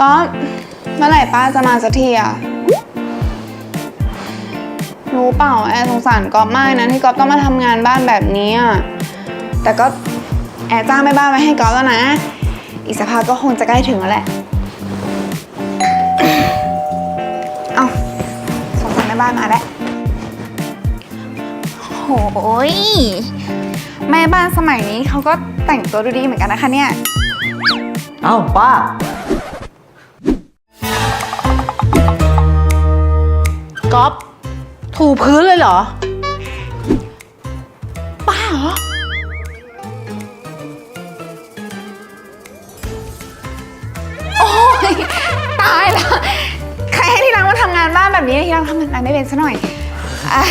ก็เมื่อไหร่ป้าจะมาสักทีอะรู้เปล่าแอร์สงสารก๊อฟมากนะที่ก๊อฟต้องมาทำงานบ้านแบบนี้อะแต่ก็แอร์จ้างแม่บ้านไว้ให้ก๊อฟแล้วนะ อีกสักพักก็คงจะใกล้ถึงแล้วแหละ เอาสงสารแม่บ้านมาแล้วโหยแม่บ้านสมัยนี้เขาก็แต่งตัวดูดีเหมือนกันนะคะเนี่ย เอ้าป้า ก๊อฟถูพื้นเลยเหรอ ป้าเหรอ โอ้ยตายแล้ว ใครให้ที่รักมาทำงานบ้านแบบนี้ที่รักทำงานไม่เป็นซะหน่อยอะ